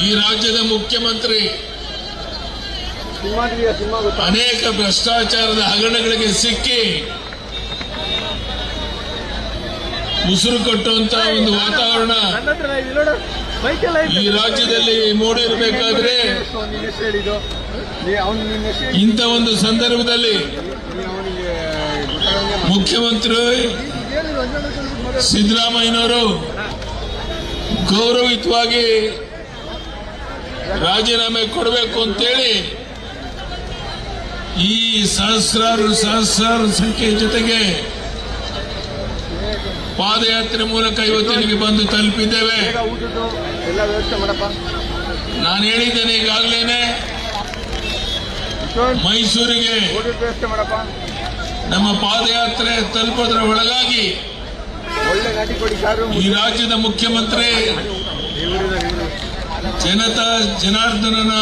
ಈ ರಾಜ್ಯದ ಮುಖ್ಯಮಂತ್ರಿ. ಅನೇಕ ಭ್ರಷ್ಟಾಚಾರದ ಹಗರಣಗಳಿಗೆ ಸಿಕ್ಕಿ ಉಸಿರು ಕಟ್ಟುವಂತ ಒಂದು ವಾತಾವರಣ ಈ ರಾಜ್ಯದಲ್ಲಿ ಮೂಡಿರಬೇಕಾದ್ರೆ ಇಂಥ ಒಂದು ಸಂದರ್ಭದಲ್ಲಿ ಮುಖ್ಯಮಂತ್ರಿ ಸಿದ್ದರಾಮಯ್ಯನವರು ಗೌರವಿತವಾಗಿ ರಾಜೀನಾಮೆ ಕೊಡಬೇಕು ಅಂತೇಳಿ ಈ ಸಹಸ್ರಾರು ಸಹಸ್ರಾರು ಸಂಖ್ಯೆಯ ಜೊತೆಗೆ ಪಾದಯಾತ್ರೆ ಮೂಲಕ ಇವತ್ತಿನಿಗೆ ಬಂದು ತಲುಪಿದ್ದೇವೆ. ನಾನು ಹೇಳಿದ್ದೇನೆ ಈಗಾಗಲೇ ಮೈಸೂರಿಗೆ ನಮ್ಮ ಪಾದಯಾತ್ರೆ ತಲುಪೋದ್ರ ಒಳಗಾಗಿ ಈ ರಾಜ್ಯದ ಮುಖ್ಯಮಂತ್ರಿ ಜನತಾ ಜನಾರ್ದನನ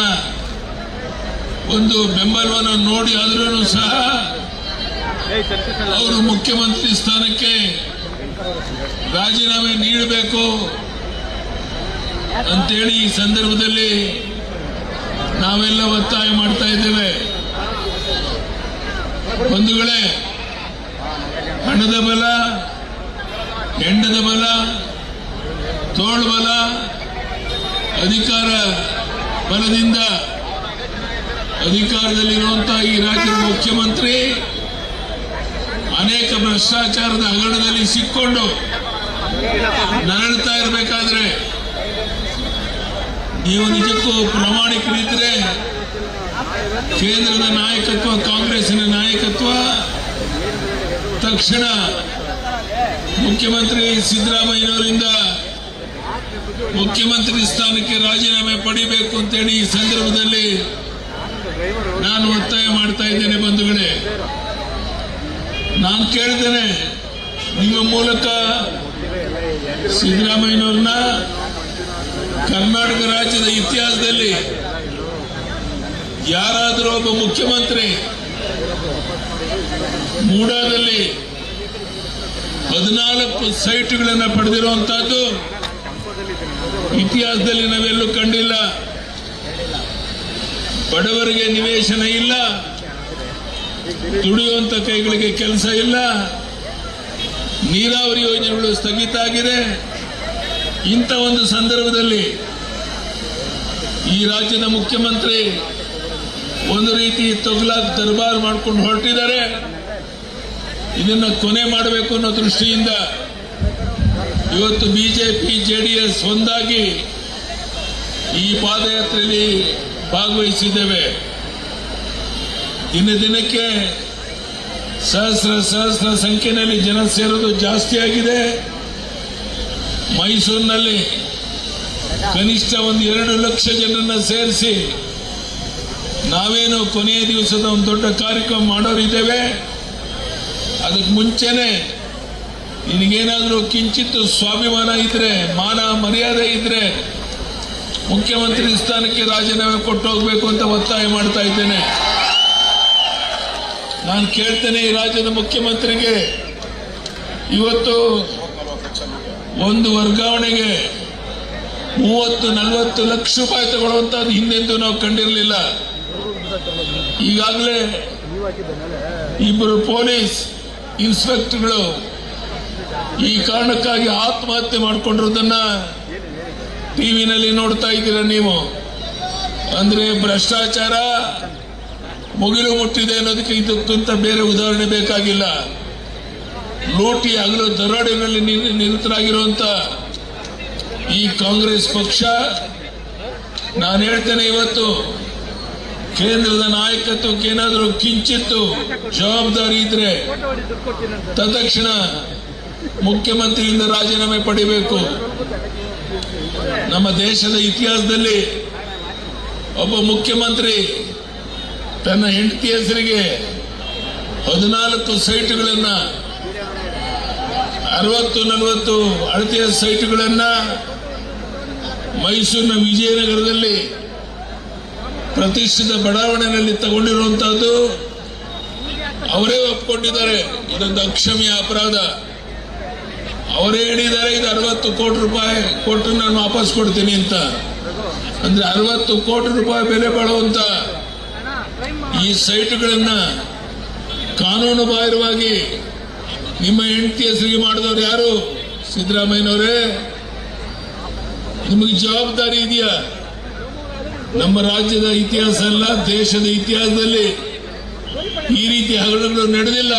ಒಂದು ಬೆಂಬಲವನ್ನು ನೋಡಿ ಆದ್ರೂ ಸಹ ಅವರು ಮುಖ್ಯಮಂತ್ರಿ ಸ್ಥಾನಕ್ಕೆ ರಾಜೀನಾಮೆ ನೀಡಬೇಕು ಅಂತೇಳಿ ಈ ಸಂದರ್ಭದಲ್ಲಿ ನಾವೆಲ್ಲ ಒತ್ತಾಯ ಮಾಡ್ತಾ ಇದ್ದೇವೆ. ಬಂಧುಗಳೇ ಹಣದ ಬಲ ಹೆಂಡದ ಬಲ, ತೋಳು ಬಲ ಅಧಿಕಾರ ಬಲದಿಂದ ಅಧಿಕಾರದಲ್ಲಿರುವಂತಹ ಈ ರಾಜ್ಯದ ಮುಖ್ಯಮಂತ್ರಿ ಅನೇಕ ಭ್ರಷ್ಟಾಚಾರದ ಹಗರಣದಲ್ಲಿ ಸಿಕ್ಕೊಂಡು ನರಳುತ್ತಾ ಇರಬೇಕಾದ್ರೆ ನೀವು ನಿಜಕ್ಕೂ ಪ್ರಾಮಾಣಿಕರಿದ್ರೆ ಕೇಂದ್ರದ ನಾಯಕತ್ವ ಕಾಂಗ್ರೆಸ್ನ ನಾಯಕತ್ವ, ತಕ್ಷಣ ಮುಖ್ಯಮಂತ್ರಿ ಸಿದ್ದರಾಮಯ್ಯನವರಿಂದ ಮುಖ್ಯಮಂತ್ರಿ ಸ್ಥಾನಕ್ಕೆ ರಾಜೀನಾಮೆ ಪಡಿಬೇಕು ಅಂತೇಳಿ ಈ ಸಂದರ್ಭದಲ್ಲಿ ನಾನು ಒತ್ತಾಯ ಮಾಡ್ತಾ ಇದ್ದೇನೆ ಬಂಧುಗಳೇ. ನಾನು ಕೇಳಿದ್ದೇನೆ, ನಿಮ್ಮ ಮೂಲಕ ಸಿದ್ದರಾಮಯ್ಯನವ್ರನ್ನ ಕರ್ನಾಟಕ ರಾಜ್ಯದ ಇತಿಹಾಸದಲ್ಲಿ ಯಾರಾದರೂ ಒಬ್ಬ ಮುಖ್ಯಮಂತ್ರಿ ಮೂಡಾದಲ್ಲಿ ಹದಿನಾಲ್ಕು ಸೈಟ್ಗಳನ್ನು ಪಡೆದಿರುವಂತಹದ್ದು ಇತಿಹಾಸದಲ್ಲಿ ನಾವೆಲ್ಲೂ ಕಂಡಿಲ್ಲ. ಬಡವರಿಗೆ ನಿವೇಶನ ಇಲ್ಲ. ದುಡಿಯುವಂತ ಕೈಗಳಿಗೆ ಕೆಲಸ ಇಲ್ಲ. ನೀರಾವರಿ ಯೋಜನೆಗಳು ಸ್ಥಗಿತ ಆಗಿದೆ. ಇಂಥ ಒಂದು ಸಂದರ್ಭದಲ್ಲಿ ಈ ರಾಜ್ಯದ ಮುಖ್ಯಮಂತ್ರಿ ಒಂದು ರೀತಿ ತೊಗಲಾಗ್ ದರ್ಬಾರ್ ಮಾಡ್ಕೊಂಡು ಹೊರಟಿದ್ದಾರೆ. ಇದನ್ನು ಕೊನೆ ಮಾಡಬೇಕು ಅನ್ನೋ ದೃಷ್ಟಿಯಿಂದ ಇವತ್ತು ಬಿಜೆಪಿ, ಜೆಡಿಎಸ್ ಒಂದಾಗಿ ಈ ಪಾದಯಾತ್ರೆಯಲ್ಲಿ ಭಾಗವಹಿಸಿದ್ದೇವೆ. ದಿನ ದಿನಕ್ಕೆ ಸಹಸ್ರ ಸಹಸ್ರ ಸಂಖ್ಯೆಯಲ್ಲಿ ಜನ ಸೇರೋದು ಜಾಸ್ತಿ ಆಗಿದೆ. ಮೈಸೂರಿನಲ್ಲಿ ಕನಿಷ್ಠ ಒಂದು ಎರಡು ಲಕ್ಷ ಜನರನ್ನ ಸೇರಿಸಿ ನಾವೇನು ಕೊನೆಯ ದಿವಸದ ಒಂದು ದೊಡ್ಡ ಕಾರ್ಯಕ್ರಮ ಮಾಡೋರಿದ್ದೇವೆ. ಅದಕ್ಕೆ ಮುಂಚೆನೆ ನಿನಗೇನಾದರೂ ಕಿಂಚಿತ್ತು ಸ್ವಾಭಿಮಾನ ಇದ್ರೆ, ಮಾನ ಮರ್ಯಾದೆ ಇದ್ರೆ, ಮುಖ್ಯಮಂತ್ರಿ ಸ್ಥಾನಕ್ಕೆ ರಾಜೀನಾಮೆ ಕೊಟ್ಟು ಹೋಗಬೇಕು ಅಂತ ಒತ್ತಾಯ ಮಾಡ್ತಾ ಇದ್ದೇನೆ. ನಾನು ಕೇಳ್ತೇನೆ ಈ ರಾಜ್ಯದ ಮುಖ್ಯಮಂತ್ರಿಗೆ, ಇವತ್ತು ಒಂದು ವರ್ಗಾವಣೆಗೆ ಮೂವತ್ತು, ನಲವತ್ತು ಲಕ್ಷ ರೂಪಾಯಿ ತಗೊಳ್ಳುವಂಥದ್ದು ಹಿಂದೆಂದೂ ನಾವು ಕಂಡಿರಲಿಲ್ಲ. ಈಗಾಗಲೇ ಇಬ್ಬರು ಪೊಲೀಸ್ ಇನ್ಸ್ಪೆಕ್ಟರ್ಗಳು ಈ ಕಾರಣಕ್ಕಾಗಿ ಆತ್ಮಹತ್ಯೆ ಮಾಡಿಕೊಂಡಿರೋದನ್ನ ಟಿವಿನಲ್ಲಿ ನೋಡ್ತಾ ಇದ್ದೀರ ನೀವು? ಅಂದ್ರೆ ಭ್ರಷ್ಟಾಚಾರ ಮುಗಿಲು ಮುಟ್ಟಿದೆ ಅನ್ನೋದಕ್ಕೆ ಇದಕ್ಕಿಂತ ಬೇರೆ ಉದಾಹರಣೆ ಬೇಕಾಗಿಲ್ಲ. ಲೂಟಿ, ಹಗಲು, ದರೋಡೆಗಳಲ್ಲಿ ನಿರ್- ನಿರತರಾಗಿರುವಂತ ಈ ಕಾಂಗ್ರೆಸ್ ಪಕ್ಷ, ನಾನು ಹೇಳ್ತೇನೆ ಇವತ್ತು, ಕೇಂದ್ರದ ನಾಯಕತ್ವಕ್ಕೆ ಏನಾದರೂ ಕಿಂಚಿತ್ತು ಜವಾಬ್ದಾರಿ ಇದ್ರೆ, ತತ್ಕ್ಷಣ ಮುಖ್ಯಮಂತ್ರಿಯಿಂದ ರಾಜೀನಾಮೆ ಪಡಿಬೇಕು. ನಮ್ಮ ದೇಶದ ಇತಿಹಾಸದಲ್ಲಿ ಒಬ್ಬ ಮುಖ್ಯಮಂತ್ರಿ ತನ್ನ ಹೆಂಡತಿ ಹೆಸರಿಗೆ ಹದಿನಾಲ್ಕು ಸೈಟ್ಗಳನ್ನ, ಅರವತ್ತು, ನಲವತ್ತು ಅಳತೆಯ ಸೈಟ್ಗಳನ್ನ ಮೈಸೂರಿನ ವಿಜಯನಗರದಲ್ಲಿ ಪ್ರತಿಷ್ಠಿತ ಬಡಾವಣೆಯಲ್ಲಿ ತಗೊಂಡಿರುವಂತಹದ್ದು ಅವರೇ ಒಪ್ಕೊಂಡಿದ್ದಾರೆ. ಇದೊಂದು ಅಕ್ಷಮ್ಯ ಅಪರಾಧ. ಅವರೇ ಹೇಳಿದ್ದಾರೆ, ಇದು ಅರವತ್ತು ಕೋಟಿ ರೂಪಾಯಿ ಕೊಟ್ಟು ನಾನು ವಾಪಸ್ ಕೊಡ್ತೀನಿ ಅಂತ. ಅಂದ್ರೆ ಅರವತ್ತು ಕೋಟಿ ರೂಪಾಯಿ ಬೆಲೆ ಬಾಳುವಂತ ಈ ಸೈಟ್ಗಳನ್ನ ಕಾನೂನು ಬಾಹಿರವಾಗಿ ನಿಮ್ಮ ಹೆಂಡತಿ ಹೆಸರಿಗೆ ಮಾಡಿದವರು ಯಾರು? ಸಿದ್ದರಾಮಯ್ಯನವರೇ? ನಿಮಗೆ ಜವಾಬ್ದಾರಿ ಇದೆಯಾ? ನಮ್ಮ ರಾಜ್ಯದ ಇತಿಹಾಸ ಅಲ್ಲ, ದೇಶದ ಇತಿಹಾಸದಲ್ಲಿ ಈ ರೀತಿ ಹಗರಣಗಳು ನಡೆದಿಲ್ಲ.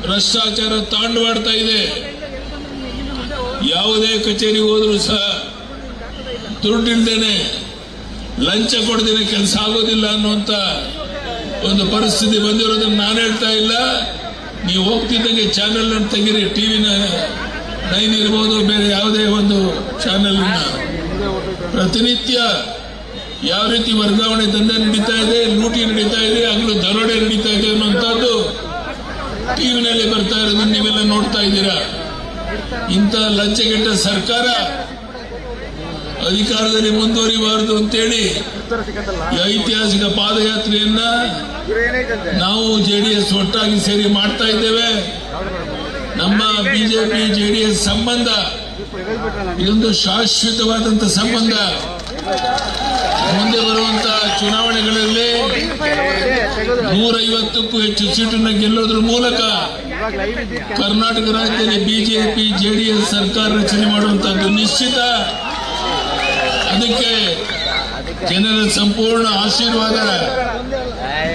ಭ್ರಷ್ಟಾಚಾರ ತಾಂಡವಾಡ್ತಾ ಇದೆ. ಯಾವುದೇ ಕಚೇರಿಗೆ ಹೋದರೂ ಸಹ ದುಡ್ಡಿಲ್ದೇನೆ ಲಂಚ ಕೊಡದೇನೆ ಕೆಲಸ ಆಗೋದಿಲ್ಲ ಅನ್ನುವಂತ ಒಂದು ಪರಿಸ್ಥಿತಿ ಬಂದಿರೋದನ್ನು ನಾನು ಹೇಳ್ತಾ ಇಲ್ಲ. ನೀವು ಹೋಗ್ತಿದ್ದಂಗೆ ಚಾನೆಲ್ ಅನ್ನು ತೆಗೀರಿ, ಟಿವಿನ ನೈನ್ ಇರ್ಬೋದು, ಬೇರೆ ಯಾವುದೇ ಒಂದು ಚಾನೆಲ್ ಪ್ರತಿನಿತ್ಯ ಯಾವ ರೀತಿ ವರ್ಗಾವಣೆ ದಂಧೆ ನಡೀತಾ ಇದೆ, ಲೂಟಿ ನಡೀತಾ ಇದೆ, ಹಗಲು ದರೋಡೆ ನಡೀತಾ ಇದೆ ಅನ್ನುವಂಥದ್ದು ಟಿವಿನಲ್ಲಿ ಬರ್ತಾ ಇರೋದನ್ನು ನೀವೆಲ್ಲ ನೋಡ್ತಾ ಇದ್ದೀರಾ? ಇಂಥ ಲಂಚಗೆಟ್ಟ ಸರ್ಕಾರ ಅಧಿಕಾರದಲ್ಲಿ ಮುಂದುವರಿಬಾರದು ಅಂತೇಳಿ ಐತಿಹಾಸಿಕ ಪಾದಯಾತ್ರೆಯನ್ನ ನಾವು ಜೆಡಿಎಸ್ ಒಟ್ಟಾಗಿ ಸೇರಿ ಮಾಡ್ತಾ ಇದ್ದೇವೆ. ನಮ್ಮ ಬಿಜೆಪಿ, ಜೆಡಿಎಸ್ ಸಂಬಂಧ ಇದೊಂದು ಶಾಶ್ವತವಾದಂತ ಸಂಬಂಧ. ಮುಂದೆ ಬರುವಂತಹ ಚುನಾವಣೆಗಳಲ್ಲಿ ನೂರೈವತ್ತಕ್ಕೂ ಹೆಚ್ಚು ಸೀಟನ್ನು ಗೆಲ್ಲೋದ್ರ ಮೂಲಕ ಕರ್ನಾಟಕ ರಾಜ್ಯದಲ್ಲಿ ಬಿಜೆಪಿ, ಜೆಡಿಎಸ್ ಸರ್ಕಾರ ರಚನೆ ಮಾಡುವಂತಹದ್ದು ನಿಶ್ಚಿತ. ಅದಕ್ಕೆ ಜನರ ಸಂಪೂರ್ಣ ಆಶೀರ್ವಾದ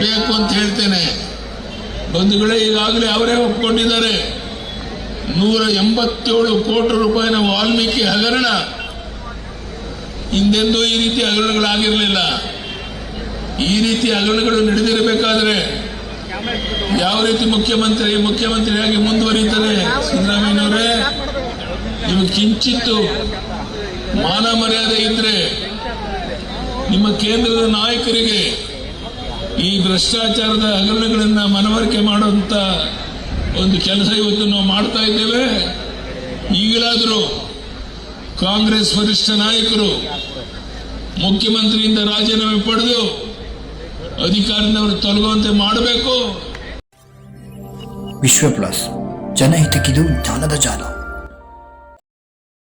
ಬೇಕು ಅಂತ ಹೇಳ್ತೇನೆ. ಬಂಧುಗಳೇ, ಈಗಾಗಲೇ ಅವರೇ ಒಪ್ಪಿಕೊಂಡಿದ್ದಾರೆ ನೂರ ಎಂಬತ್ತೇಳು ಕೋಟಿ ರೂಪಾಯಿನ ವಾಲ್ಮೀಕಿ ಹಗರಣ ಹಿಂದೆಂದೂ ಈ ರೀತಿ ಹಗರಣಗಳಾಗಿರಲಿಲ್ಲ ಈ ರೀತಿ ಹಗರಣಗಳು ನಡೆದಿರಬೇಕಾದ್ರೆ ಯಾವ ರೀತಿ ಮುಖ್ಯಮಂತ್ರಿ, ಮುಖ್ಯಮಂತ್ರಿಯಾಗಿ ಮುಂದುವರಿತಾರೆ ಸಿದ್ದರಾಮಯ್ಯನವರೇ, ನೀವು ಕಿಂಚಿತ್ತು ಮಾನ ಮರ್ಯಾದೆ ಇದ್ರೆ ನಿಮ್ಮ ಕೇಂದ್ರದ ನಾಯಕರಿಗೆ ಈ ಭ್ರಷ್ಟಾಚಾರದ ಹಗರಣಗಳನ್ನ ಮನವರಿಕೆ ಮಾಡುವಂತ ಒಂದು ಕೆಲಸ ಇವತ್ತು ನಾವು ಮಾಡ್ತಾ ಇದ್ದೇವೆ. ಈಗಲಾದರೂ ಕಾಂಗ್ರೆಸ್ ವರಿಷ್ಠ ನಾಯಕರು ಮುಖ್ಯಮಂತ್ರಿಯಿಂದ ರಾಜೀನಾಮೆ ಪಡೆದು ಅಧಿಕಾರದವರು ತೊಲಗುವಂತೆ ಮಾಡಬೇಕು. ವಿಶ್ವ ಪ್ಲಸ್ ಜನಹಿತಕ್ಕಿದು ಜ್ಞಾನದ ಜಾಲ.